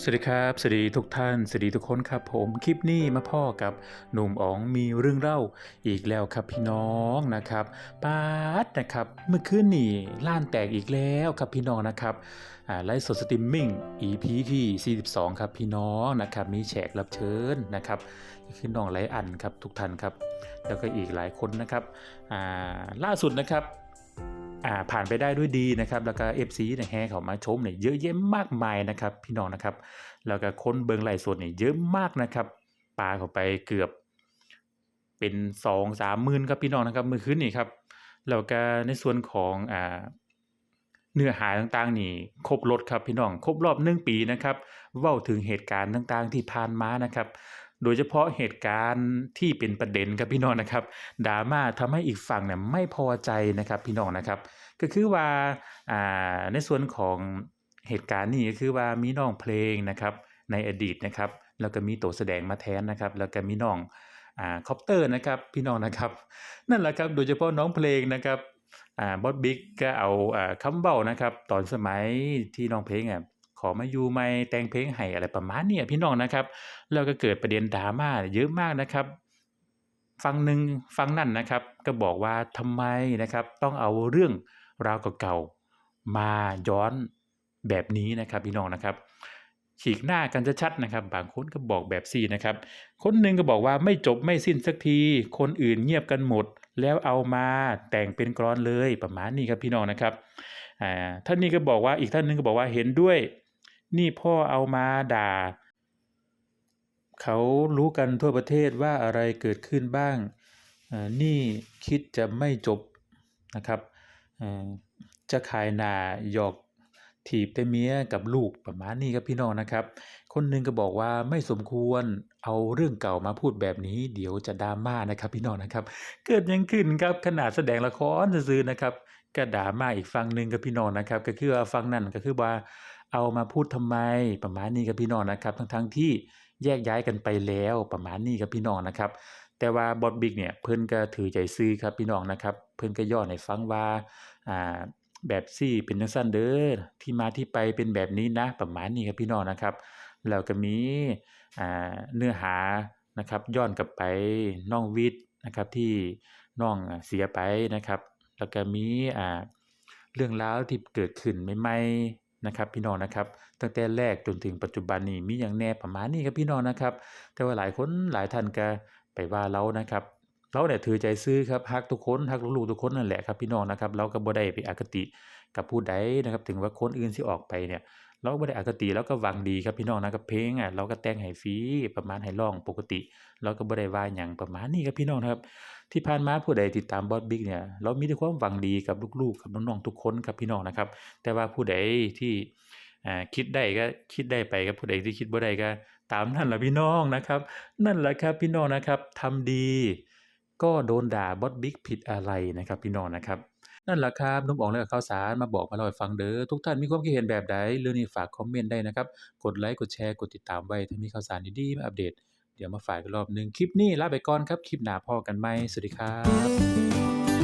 สวัสดีครับ สวัสดีทุกท่าน สวัสดีทุกคนครับผม คลิปนี้มาพ่อกับหนุ่มอ๋องมีเรื่องเล่าอีกแล้วครับพี่น้องนะครับปาดนะครับ เมื่อคืนนี้ล้านแตกอีกแล้วครับพี่น้องนะครับไลฟ์สดสตรีมมิ่ง EP ที่ 42 ครับพี่น้องนะครับ มีแขกรับเชิญนะครับคือน้องไลอันครับทุกท่านครับ แล้วก็อีกหลายคนนะครับล่าสุดนะครับ อ่าผ่านไปได้ด้วยดีนะครับแล้วก็ FC เนี่ยแห่เขามาชมเนี่ยเยอะแยะมากมายนะครับพี่น้องนะครับแล้วก็คนเบิงไหลฟ์สดเนี่ยเยอะมากนะครับปลาเข้าไปเกือบเป็นสองสามหมื่นครับพี่น้องนะครับมือคืนนี่ครับแล้วก็ในส่วนของอ่าเนื้อหาต่างๆนี่ครบรถครับพี่น้องครบรอบหนึ่งปีนะครับเว้าถึงเหตุการณ์ต่างๆที่ผ่านมานะครับ โดยเฉพาะเหตุการณ์ที่เป็นประเด็นครับพี่น้องนะครับดราม่าทำให้อีกฝั่งเนี่ยไม่พอใจนะครับพี่น้องนะครับ ก็คือว่าอ่าในส่วนของเหตุการณ์นี้ก็คือว่ามีน้องเพลงนะครับในอดีตนะครับแล้วก็มีตัวแสดงมาแทนนะครับแล้วก็มีน้องอ่าคอปเตอร์นะครับพี่น้องนะครับ นั่นแหละครับโดยเฉพาะน้องเพลงนะครับอ่าบอสบิ๊กก็เอาอ่าคำเบ้านะครับตอนสมัยที่น้องเพลงอะขอมาอยู่ไม่แต่งเพลงให้อะไรประมาณนี้พี่น้องนะครับแล้วก็เกิดประเด็นดราม่าเยอะมากนะครับฝั่งหนึ่งฝั่งนั่นนะครับ ก็บอกว่าทำไมนะครับต้องเอาเรื่อง ราวเก่าๆมาย้อนแบบนี้นะครับพี่น้องนะครับ ฉีกหน้ากันชัดๆนะครับ บางคนก็บอกแบบสี่นะครับ คนหนึ่งก็บอกว่าไม่จบไม่สิ้นสักที คนอื่นเงียบกันหมด แล้วเอามาแต่งเป็นกรอนเลยประมาณนี้ครับพี่น้องนะครับท่านนี้ก็บอกว่าอีกท่านหนึงก็บอกว่าเห็นด้วย นี่พ่อเอามาด่า เขารู้กันทั่วประเทศว่าอะไรเกิดขึ้นบ้าง นี่คิดจะไม่จบนะครับ จะขายหนาหยอกถีบแต่เมียกับลูกประมาณนี้ครับพี่น้องนะครับ คนหนึ่งก็บอกว่าไม่สมควรเอาเรื่องเก่ามาพูดแบบนี้ เดี๋ยวจะดราม่านะครับ พี่น้องนะครับ เกิดยังขึ้นครับขนาดแสดงละครซื่อนะครับก็ด่ามาอีกฝั่งหนึ่งกับพี่น้องนะครับ ก็คือว่าฝั่งนั้นก็คือว่าเอามาพูดทำไมประมาณนี้กับพี่น้องนะครับ ทั้งๆที่แยกย้ายกันไปแล้วประมาณนี้กับพี่น้องนะครับ แต่ว่าบอดบิ๊กเนี่ยเพิ่นก็ถือใจซื้อครับพี่น้องนะครับ เพิ่นก็ย้อให้ฟังว่าอ่าแบบซี่เป็นจังซั่นเด้อที่มาที่ไปเป็นแบบนี้นะประมาณนี้ครับพี่น้องนะครับแล้วก็มีอ่าเนื้อหานะครับย้อนกลับไปน้องวิทย์นะครับที่น้องเสียไปนะครับ แล้วก็มีอ่าเรื่องราวที่เกิดขึ้นใหม่ๆนะครับ พี่น้องนะครับ ตั้งแต่แรกจนถึงปัจจุบันนี้มีอย่างแน่ประมาณนี้ครับพี่น้องนะครับ แต่ว่าหลายคนหลายท่านก็ ไปว่าเรานะครับเราเนี่ยถือใจซื้อครับฮักทุกคนฮักลูกๆทุกคนนั่นแหละครับพี่น้องนะครับเราก็บ่ได้ไปอคติกับผู้ใดนะครับถึงว่าคนอื่นสิออกไปเนี่ย เราก็บ่ได้อคติเราก็หวังดีครับพี่น้องนะครับเพลงอะเราก็แต่งให้ฟรีประมาณให้ร้องปกติ เราก็บ่ได้ว่าหยังประมาณนี้ครับพี่น้องนะครับ ที่ผ่านมาผู้ใดติดตามบอสบิ๊กเนี่ยเรามีแต่ความหวังดีกับลูกๆกับน้องๆทุกคนครับพี่น้องนะครับ แต่ว่าผู้ใดที่ คิดได้ก็คิดได้ไปครับผู้ใดที่คิดบ่ได้ก็ ตามนั่นแหละพี่น้องนะครับ นั่นแหละครับพี่น้องนะครับทำดี ก็โดนด่าบอสบิ๊กผิดอะไรนะครับ พี่น้องนะครับ นั่นแหละครับนุ่มอ๋องและข่าวสารมาบอกมาเล่าให้ฟังเด้อทุกท่านมีความคิดเห็นแบบใดเรื่องนี้ฝากคอมเมนต์ได้นะครับ กดไลค์กดแชร์กดติดตามไว้ถ้ามีข่าวสารดีๆมาอัปเดตเดี๋ยวมาฝากอีกรอบหนึ่งคลิปนี้ลาไปก่อนครับคลิปหน้าพอกันใหม่สวัสดีครับ